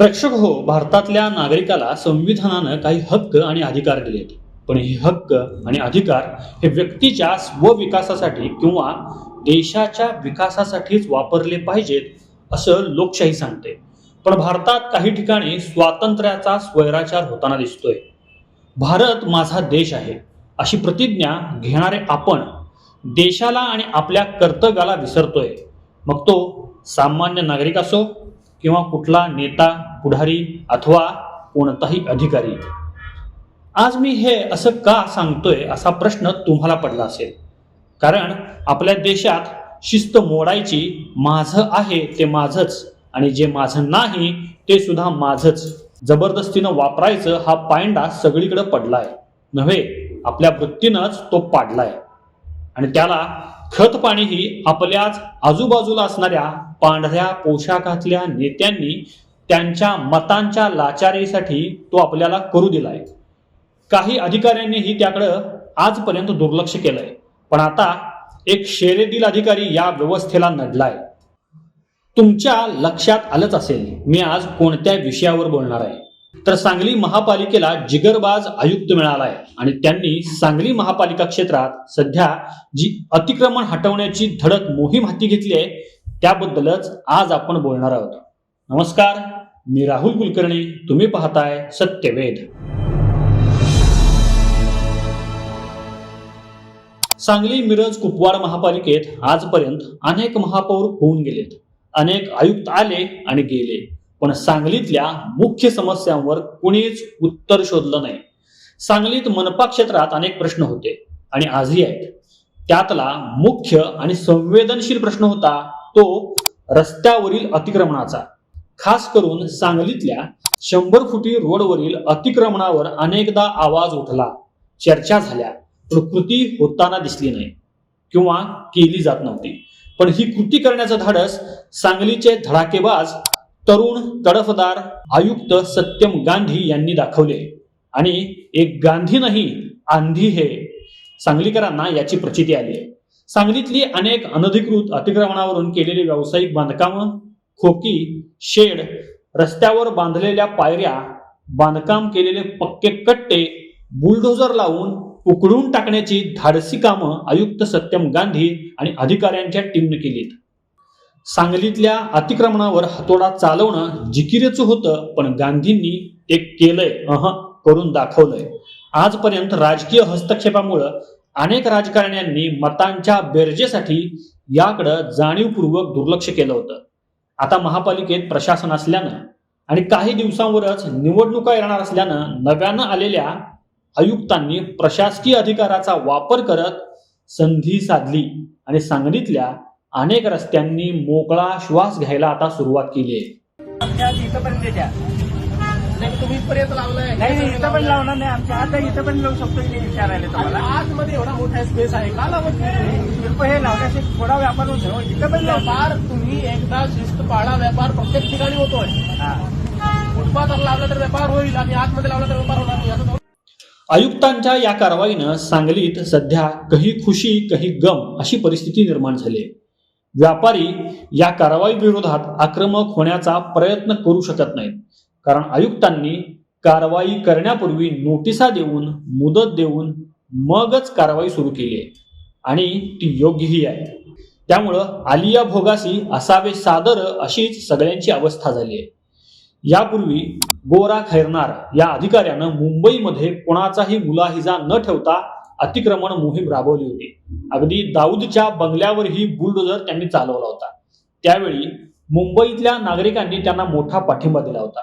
प्रेक्षक हो भारतातल्या नागरिकाला संविधानानं काही हक्क आणि अधिकार दिलेत पण हे हक्क आणि अधिकार हे व्यक्तीच्या स्वविकासासाठी किंवा देशाच्या विकासासाठीच वापरले पाहिजेत असं लोकशाही सांगते. पण भारतात काही ठिकाणी स्वातंत्र्याचा स्वैराचार होताना दिसतोय. भारत माझा देश आहे अशी प्रतिज्ञा घेणारे आपण देशाला आणि आपल्या कर्तव्याला विसरतोय. मग तो सामान्य नागरिक असो किंवा कुठला नेता पुढारी अथवा कोणताही अधिकारी. आज मी हे असं का सांगतोय असा प्रश्न तुम्हाला पडला असेल. कारण आपल्या देशात शिस्त मोडायची माझं आहे ते माझंच आणि जे माझं नाही ते सुद्धा माझंच. जबरदस्तीनं वापरायचं हा पायंडा सगळीकडे पडलाय. नव्हे आपल्या वृत्तीनंच तो पाडलाय. आणि त्याला खत पाणीही आपल्याच आजूबाजूला असणाऱ्या पांढऱ्या पोशाखातल्या नेत्यांनी त्यांच्या मतांच्या लाचारीसाठी तो आपल्याला करू दिलाय. काही अधिकाऱ्यांनीही त्याकडं आजपर्यंत दुर्लक्ष केलंय. पण आता एक शेरेदील अधिकारी या व्यवस्थेला नडलाय. तुमच्या लक्षात आलंच असेल मी आज कोणत्या विषयावर बोलणार आहे? तर सांगली महापालिकेला जिगरबाज आयुक्त मिळालाय आणि त्यांनी सांगली महापालिका क्षेत्रात सध्या जी अतिक्रमण हटवण्याची धडक मोहीम हाती घेतली आहे त्याबद्दलच आज आपण बोलणार आहोत. नमस्कार मी राहुल कुलकर्णी तुम्ही पाहताय सत्यवेद सांगली मिरज कुपवाड महापालिकेत आजपर्यंत अनेक महापौर होऊन गेलेत. अनेक आयुक्त आले आणि गेले. पण सांगलीतल्या मुख्य समस्यांवर कुणीच उत्तर शोधलं नाही. सांगलीत मनपा क्षेत्रात अनेक प्रश्न होते आणि आजही आहेत. त्यातला मुख्य आणि संवेदनशील प्रश्न होता तो रस्त्यावरील अतिक्रमणाचा. खास करून सांगलीतल्या शंभर फुटी रोडवरील अतिक्रमणावर अनेकदा आवाज उठला चर्चा झाल्या पण कृती होताना दिसली नाही किंवा केली जात नव्हती. पण ही कृती करण्याचं धाडस सांगलीचे धडाकेबाज तरुण तडफदार आयुक्त सत्यम गांधी यांनी दाखवले. आणि एक गांधी नाही आंधी हे. सांगलीकरांना याची प्रचिती आली आहे. सांगलीतली अनेक अनधिकृत अतिक्रमणावरून केलेली व्यावसायिक बांधकामं खोकी शेड रस्त्यावर बांधलेल्या पायऱ्या बांधकाम केलेले पक्के कट्टे बुलडोझर लावून उकडून टाकण्याची धाडसी कामं आयुक्त सत्यम गांधी आणि अधिकाऱ्यांच्या टीमनं केलीत. सांगलीतल्या अतिक्रमणावर हातोडा चालवणं जिकिरीचं होतं पण गांधींनी ते केलंय अह करून दाखवलंय. आजपर्यंत राजकीय हस्तक्षेपामुळं अनेक राजकारण्यांनी मतांच्या बेरजेसाठी याकडं जाणीवपूर्वक दुर्लक्ष केलं होतं. आता महापालिकेत प्रशासन असल्यानं आणि काही दिवसांवरच निवडणुका येणार असल्यानं नव्यानं आलेल्या आयुक्तांनी प्रशासकीय अधिकाराचा वापर करत संधी साधली आणि सांगलीतल्या अनेक रस्त्यांनी मोकळा श्वास घ्यायला आता सुरुवात केली आहे. आमच्या इथंपर्यंत द्या. नाही तुम्ही पर्यंत लावलाय. नाही नाही, इथं पण लावणार नाही आमच्या. आता इथं पण लावू शकतो की विचारायला तुम्हाला. आज मध्ये एवढा मोठा स्पेस आहे. का लावत नाही? शिल्प हे लावण्याचे थोडा व्यापार होतो. इथं पण लावणार व्यापार तुम्ही एकदा शिस्त पाळा व्यापार प्रत्येक ठिकाणी होतोय. हा. फुटपाथवर लावला तर व्यापार होईल आणि आतमध्ये लावला तर व्यापार होणार नाही. असं थोडं. आयुक्तांच्या या कारवाईनं सांगलीत सध्या कही खुशी कही गम अशी परिस्थिती निर्माण झाली आहे. व्यापारी या कारवाई विरोधात आक्रमक होण्याचा प्रयत्न करू शकत नाहीत. कारण आयुक्तांनी कारवाई करण्यापूर्वी नोटिसा देऊन मुदत देऊन मगच कारवाई सुरू केली आहे. आणि ती योग्यही आहे. त्यामुळं आलिया भोगासी असावे सादर अशीच सगळ्यांची अवस्था झाली आहे. यापूर्वी गोरा खैरनार या अधिकाऱ्यानं मुंबईमध्ये कोणाचाही मुलाहिजा न ठेवता अतिक्रमण मोहीम राबवली होती. अगदी दाऊदच्या बंगल्यावरही बुलडोझर त्यांनी चालवला होता. त्यावेळी मुंबईतल्या नागरिकांनी त्यांना मोठा पाठिंबा दिला होता.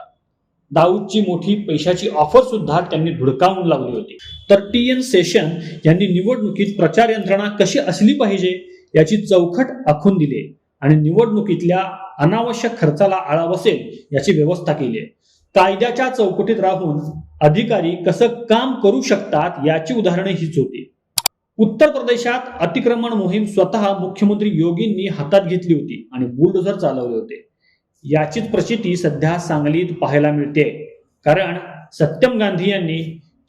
दाऊदची मोठी पैशाची ऑफर सुद्धा त्यांनी धुडकावून लावली होती. तर टी एन सेशन यांनी निवडणुकीत प्रचार यंत्रणा कशी असली पाहिजे याची चौखट आखून दिली आणि निवडणुकीतल्या अनावश्यक खर्चाला आळा बसेल याची व्यवस्था केली. आहे कायद्याच्या चौकटीत राहून अधिकारी कसं काम करू शकतात याची उदाहरणे हीच होती. उत्तर प्रदेशात अतिक्रमण मोहीम स्वतः मुख्यमंत्री योगींनी हातात घेतली होती आणि बुलडोझर चालवले होते. याचीच प्रचिती सध्या सांगलीत पाहायला मिळते. कारण सत्यम गांधी यांनी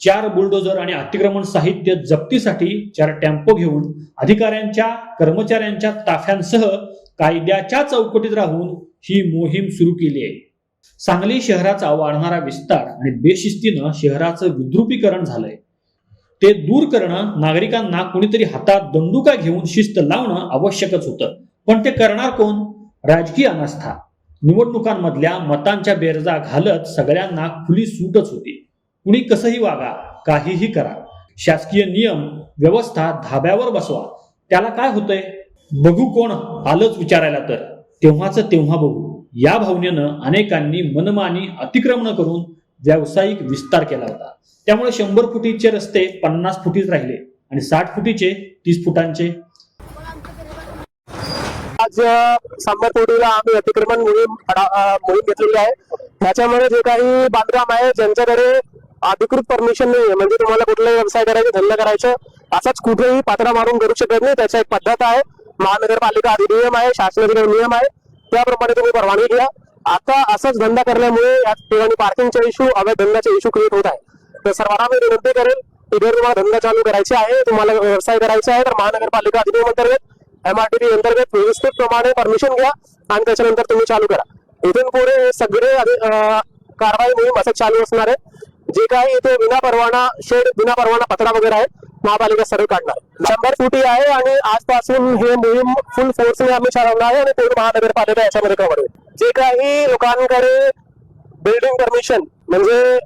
चार बुलडोझर आणि अतिक्रमण साहित्य जप्तीसाठी चार टेम्पो घेऊन अधिकाऱ्यांच्या कर्मचाऱ्यांच्या ताफ्यांसह कायद्याच्या चौकटीत राहून ही मोहीम सुरू केली आहे. सांगली शहराचा वाढणारा विस्तार आणि बेशिस्तीनं शहराचं विद्रुपीकरण झालंय. ते दूर करणं नागरिकांना कुणीतरी हातात दंडुका घेऊन शिस्त लावणं आवश्यकच होतं. पण ते करणार कोण? राजकीय अनास्था. निवडणुकांमधल्या मतांच्या बेरजा घालत सगळ्यांना खुली सूटच होती. कुणी कसंही वागा काहीही करा. शासकीय नियम व्यवस्था धाब्यावर बसवा. त्याला काय होतंय? बघू कोण आलंच विचारायला तर. तेव्हाच तेव्हा बघू. या भावनेनं अनेकांनी मनमानी अतिक्रमण करून व्यावसायिक विस्तार केला होता. त्यामुळे शंभर फुटीचे रस्ते पन्नास फुटीच राहिले आणि साठ फुटीचे तीस फुटांचे. आज सांबरपोटीला आम्ही अतिक्रमण मोहीम मोहीम घेतलेली आहे. त्याच्यामध्ये जे काही बांधकाम आहे ज्यांच्याकडे अधिकृत परमिशन नाही म्हणजे तुम्हाला कुठलाही व्यवसाय करायचा धंदा करायचं असाच कुठेही पात्रा मारून करू शकत नाही. त्याचा एक पद्धत आहे. महानगरपालिका अधिनियम आहे शासनाचे नियम आहे. त्याप्रमाणे तुम्ही परवानगी घ्या. आता असाच धंदा करण्यामुळे या ठिकाणी पार्किंगचा इश्यू अवैध धंद्याचा इश्यू क्रिएट होत आहे तर सर्वांना मी विनंती करेल की जर तुम्हाला धंदा चालू करायचे आहे तुम्हाला व्यवसाय करायचा आहे तर महानगरपालिका अधिनियम अंतर्गत एमआरटीपी अंतर्गत व्यवस्थित प्रमाणे परमिशन घ्या आणि त्याच्यानंतर तुम्ही चालू करा. इथून पुढे सगळे कारवाई मोहीम असं चालू असणार आहे. जे काही इथे विना परवाना शेड विना परवाना पत्रा वगैरे आहे महापालिका सर्व काढणार. शंभर फुटी आहे आणि आजपासून हे मोहीम फुल फोर्सने आम्ही चालवणार आहे आणि पूर्ण महानगरपालिका याच्यामध्ये कव्हर होईल. जे काही लोकांकडे बिल्डिंग परमिशन म्हणजे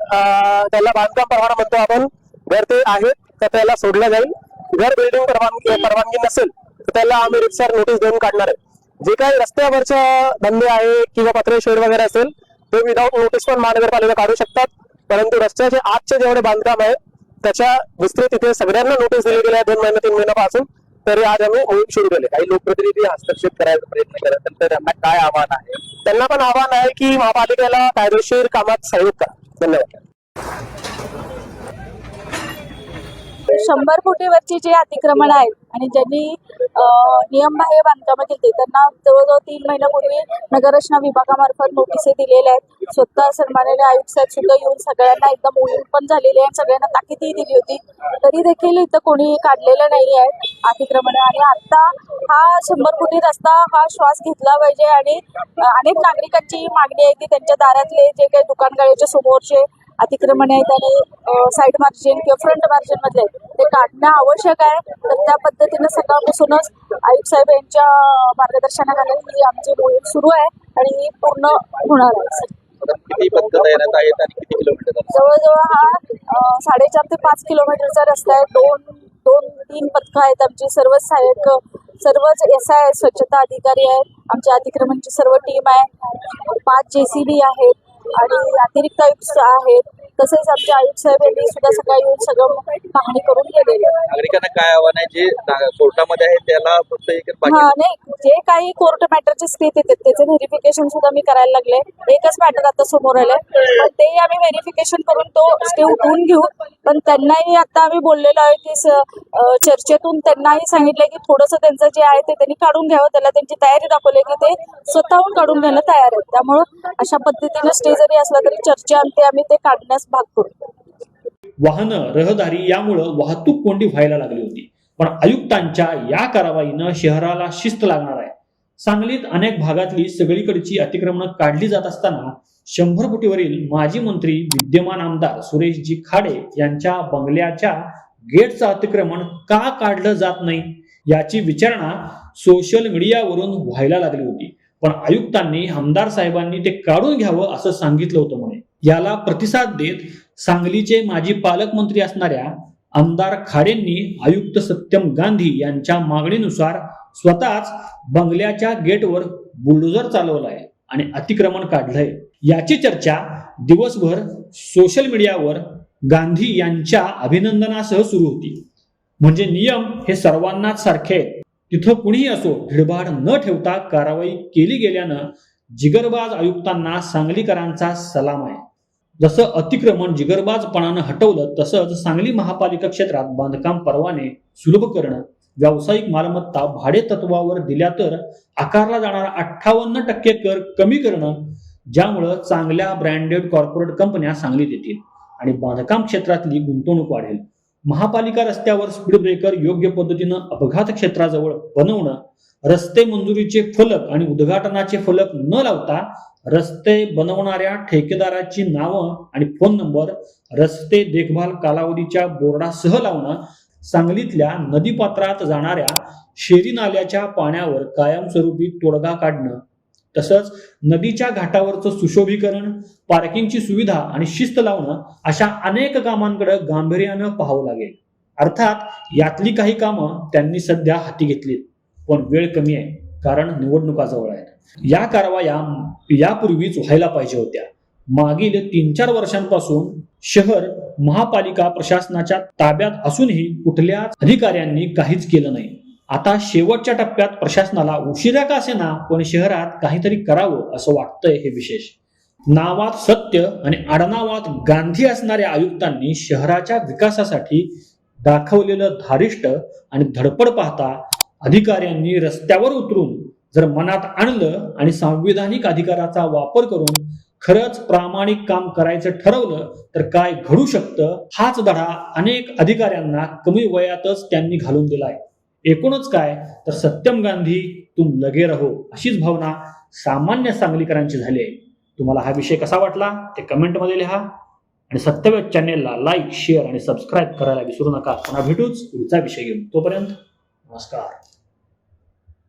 त्याला बांधकाम परवाना म्हणतो आपण घर ते आहेत तर त्याला सोडलं जाईल. घर बिल्डिंग परवानगी परवानगी नसेल तर त्याला आम्ही रिक्सर नोटीस देऊन काढणार आहे. जे काही रस्त्यावरच्या धंदे आहे किंवा पत्रे शेड वगैरे असेल ते विदाऊट नोटीस पण महानगरपालिका काढू शकतात. परंतु रस्त्याचे आजचे जेवढे बांधकाम आहे त्याच्या विस्तृत इथे सगळ्यांना नोटीस दिली गेल्या आहे दोन महिने तीन महिन्यापासून तरी आज आम्ही मोहीम सुरू केले. काही लोकप्रतिनिधी हस्तक्षेप करायचा प्रयत्न करत तर त्यांना काय आव्हान आहे? त्यांना पण आव्हान आहे की महापालिकेला कायदेशीर कामात सहयोग करा. धन्यवाद. शंभर फुटीवरची जे अतिक्रमण आहेत आणि ज्यांनी नियमबाह्य बांधकामं केली त्यांना जवळजवळ तीन महिन्यापूर्वी नगररचना विभागामार्फत नोटिसे दिलेल्या आहेत. स्वतः सन्माननीय आयुक्त साहेब सुद्धा येऊन सगळ्यांना एकदा मोहीम पण झालेली आहे सगळ्यांना ताकीदही दिली होती. तरी देखील इथं कोणी काढलेलं नाही आहे अतिक्रमण. आणि आता हा शंभर फुटी रस्ता हा श्वास घेतला पाहिजे आणि अनेक नागरिकांची मागणी आहे की त्यांच्या दारातले जे काही दुकानगाळ्याच्या समोरचे अतिक्रमण आहेत आणि साईड मार्जिन किंवा फ्रंट मार्जिन मधले ते काढणं आवश्यक आहे. तर त्या पद्धतीनं सकाळपासूनच आयुक्त साहेब यांच्या मार्गदर्शनाखाली ही आमची मोहीम सुरू आहे आणि ही पूर्ण होणार आहे. जवळजवळ हा साडेचार ते पाच किलोमीटरचा रस्ता आहे. दोन दोन तीन पथकं आहेत आमची. सर्वच सहाय्यक सर्वच एस आय स्वच्छता अधिकारी आहेत आमच्या अतिक्रमणची सर्व टीम आहे. पाच जे सी बी आहेत. आणि अतिरिक्त आयुक्त आहेत. तसेच आमचे आयुक्त साहेब यांनी सुद्धा सकाळी येऊन सगळं पाहणी करून गेलेले. आहे नागरिकांना काय आव्हान आहे? जे ना- कोर्टामध्ये आहे त्याला फक्त एक बाकी हा नाही जे काही कोर्ट मॅटरचे स्थित येतात त्याचे व्हेरिफिकेशन सुद्धा मी करायला लागले. एकच मॅटर आता समोर आलंय. पण ते आम्ही व्हेरिफिकेशन करून तो स्टे उठवून घेऊ. पण त्यांनाही आता आम्ही बोललेलो आहे की स- अं, चर्चेतून त्यांनाही सांगितलंय की थोडंसं त्यांचं जे आहे ते त्यांनी काढून घ्यावं. त्याला त्यांची तयारी दाखवली की ते स्वतःहून काढून घ्यायला तयार आहेत. त्यामुळं अशा पद्धतीनं स्टे जरी असला तरी चर्चा अंते आम्ही ते काढण्यास भाग करू. वाहनं रहदारी यामुळं वाहतूक कोंडी व्हायला लागली होती. पण आयुक्तांच्या या कारवाईनं शहराला शिस्त लागणार आहे. सांगलीत अनेक भागातली सगळीकडची अतिक्रमणं काढली जात असताना शंभर फुटीवरील माजी मंत्री विद्यमान आमदार सुरेशजी खाडे यांच्या बंगल्याच्या गेटचं अतिक्रमण का काढलं जात नाही याची विचारणा सोशल मीडियावरून व्हायला लागली होती. पण आयुक्तांनी आमदार साहेबांनी ते काढून घ्यावं असं सांगितलं होतं म्हणे. याला प्रतिसाद देत सांगलीचे माजी पालकमंत्री असणाऱ्या आमदार खाडेंनी आयुक्त सत्यम गांधी यांच्या मागणीनुसार स्वतःच बंगल्याच्या गेटवर बुलडोझर चालवलाय आणि अतिक्रमण काढलंय. याची चर्चा दिवसभर सोशल मीडियावर गांधी यांच्या अभिनंदनासह सुरू होती. म्हणजे नियम हे सर्वांनाच सारखे तिथं कुणीही असो भिडभाड न ठेवता कारवाई केली गेल्यानं जिगरबाज आयुक्तांना सांगलीकरांचा सलाम आहे. जसं अतिक्रमण जिगरबाजपणानं हटवलं तसंच सांगली महापालिका क्षेत्रात बांधकाम परवाने सुलभ करणं व्यावसायिक मालमत्ता भाडे तत्वावर दिल्या तर आकारला जाणारा अठ्ठावन्न टक्के कर कमी करणं ज्यामुळं चांगल्या ब्रँडेड कॉर्पोरेट कंपन्या सांगलीत येतील आणि बांधकाम क्षेत्रातली गुंतवणूक वाढेल. महापालिका रस्त्यावर स्पीड ब्रेकर योग्य पद्धतीनं अपघात क्षेत्राजवळ बनवणं रस्ते मंजुरीचे फलक आणि उद्घाटनाचे फलक न लावता रस्ते बनवणाऱ्या ठेकेदाराची नावं आणि फोन नंबर रस्ते देखभाल कालावधीच्या बोर्डासह लावणं सांगलीतल्या नदीपात्रात जाणाऱ्या शेरी नाल्याच्या पाण्यावर कायमस्वरूपी तोडगा काढणं तसंच नदीच्या घाटावरचं सुशोभीकरण पार्किंगची सुविधा आणि शिस्त लावणं अशा अनेक कामांकडे गांभीर्यानं पाहावं लागेल. अर्थात यातली काही कामं त्यांनी सध्या हाती घेतली पण वेळ कमी आहे. कारण निवडणुका जवळ आहेत. या कारवाया यापूर्वीच व्हायला पाहिजे होत्या. मागील तीन चार वर्षांपासून शहर महापालिका प्रशासनाच्या ताब्यात असूनही कुठल्याच अधिकाऱ्यांनी काहीच केलं नाही. आता शेवटच्या टप्प्यात प्रशासनाला उशिरा का असेना पण शहरात काहीतरी करावं असं वाटतंय हे विशेष. नावात सत्य आणि आडनावात गांधी असणाऱ्या आयुक्तांनी शहराच्या विकासासाठी दाखवलेलं धारिष्ट आणि धडपड पाहता अधिकाऱ्यांनी रस्त्यावर उतरून जर मनात आणलं आणि संविधानिक अधिकाराचा वापर करून खरंच प्रामाणिक काम करायचं ठरवलं तर काय घडू शकतं? हाच धडा अनेक अधिकाऱ्यांना कमी वयातच त्यांनी घालून दिलाय. एकूणच काय? तर सत्यम गांधी तुम लगे रहो अशीच भावना सामान्य सांगलीकरांची झाली आहे. तुम्हाला हा विषय कसा वाटला? ते कमेंटमध्ये लिहा. आणि सत्यवेद चॅनेलला लाईक शेअर आणि सबस्क्राईब करायला विसरू नका. पुन्हा भेटूच पुढचा विषय घेऊन. तोपर्यंत नमस्कार.